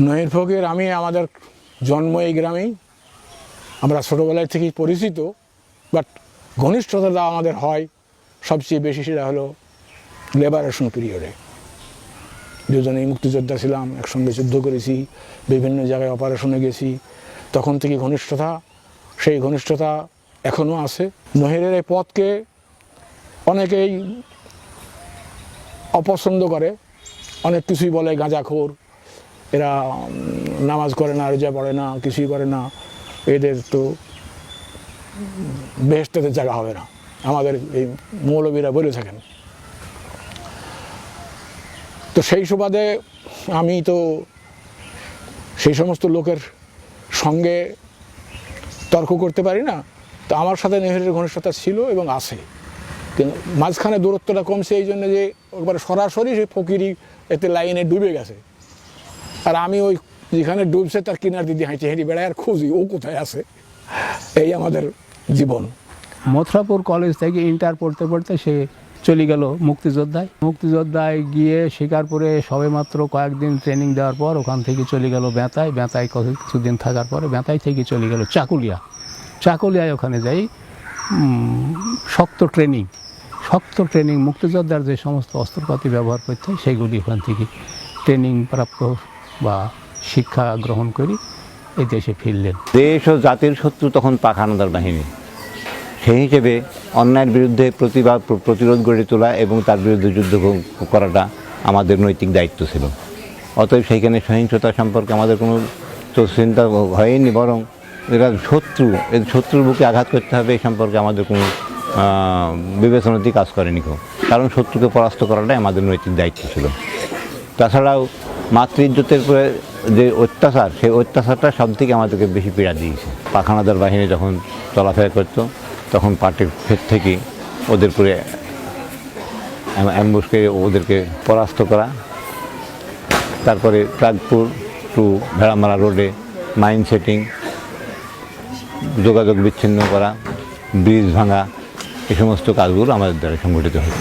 নয়ের ফকির, আমি আমাদের জন্ম এই গ্রামেই। আমরা ছোটোবেলায় থেকেই পরিচিত বাট ঘনিষ্ঠতা আমাদের হয়, সবচেয়ে বেশি সেটা হলো লেবারেশন পিরিয়ডে দুজনেই মুক্তিযোদ্ধা ছিলাম, একসঙ্গে যুদ্ধ করেছি, বিভিন্ন জায়গায় অপারেশনে গেছি। তখন থেকে ঘনিষ্ঠতা, সেই ঘনিষ্ঠতা এখনও আছে। নহেরের এই পথকে অনেকেই অপছন্দ করে, অনেক কিছুই বলে গাঁজাখোর এরা নামাজ করে না, রোজা পড়ে না, কিছুই করে না, এদের তো বেহেস্তেতে জায়গা হবে না। আমাদের এই মৌলবীরা বলে থাকেন। তো সেই সুবাদে আমি তো সেই সমস্ত লোকের সঙ্গে তর্ক করতে পারি না। তো আমার সাথে নেহরের ঘনিষ্ঠতা ছিল এবং আছে। কিন্তু মাঝখানে দূরত্বটা কমছে, এই জন্য যে একবারে সরাসরি সেই ফকিরি এতে লাইনে ডুবে গেছে। আর আমি ওই যেখানে ডুবছে তার কিনার দিদি হাঁটি হেঁটে বেড়ায় আর খুঁজি, ও কোথায় আছে? এই আমাদের জীবন। মথুরাপুর কলেজ থেকে ইন্টার পড়তে পড়তে সে চলে গেল মুক্তিযোদ্ধায়। মুক্তিযোদ্ধায় গিয়ে শিকারপুরে সবেমাত্র কয়েকদিন ট্রেনিং দেওয়ার পর ওখান থেকে চলে গেল বেঁতায়। বেঁতায় কিছুদিন থাকার পরে বেঁতায় থেকে চলে গেল চাকুলিয়া। চাকুলিয়ায় ওখানে যাই শক্ত ট্রেনিং শক্ত ট্রেনিং মুক্তিযোদ্ধার যে সমস্ত অস্ত্রপাতি ব্যবহার করতে হয়, সেগুলি ওখান থেকে ট্রেনিং প্রাপ্ত বা শিক্ষা গ্রহণ করি এই দেশে ফিরলেন। দেশ ও জাতির শত্রু তখন পাখানাদার বাহিনী। সেই হিসেবে অন্যায়ের বিরুদ্ধে প্রতিবাদ প্রতিরোধ গড়ে তোলা এবং তার বিরুদ্ধে যুদ্ধ করাটা আমাদের নৈতিক দায়িত্ব ছিল। অতএব সেইখানে সহিংসতা সম্পর্কে আমাদের কোনো চিন্তা হয়নি বরং এরা শত্রু এর শত্রুর বুকে আঘাত করতে হবে এই সম্পর্কে আমাদের কোনো আহ, বিবেচনাতে কাজ করেনি কেউ। কারণ শত্রুকে পরাস্ত করাটাই আমাদের নৈতিক দায়িত্ব ছিল। তাছাড়াও মাতৃ ইজ্জতের উপরে যে অত্যাচার, সেই অত্যাচারটা সব থেকে আমাদেরকে বেশি পীড়া দিয়েছে। পাখানাদার বাহিনী যখন চলাফেরা করত, তখন পার্টির ফের থেকে ওদের করে অ্যাম্বুসকে ওদেরকে পরাস্ত করা। তারপরে প্রাগপুর টু ভেড়ামারা রোডে মাইন সেটিং, যোগাযোগ বিচ্ছিন্ন করা, ব্রিজ ভাঙা এই সমস্ত কাজগুলো আমাদের দ্বারা সংগঠিত হয়েছে।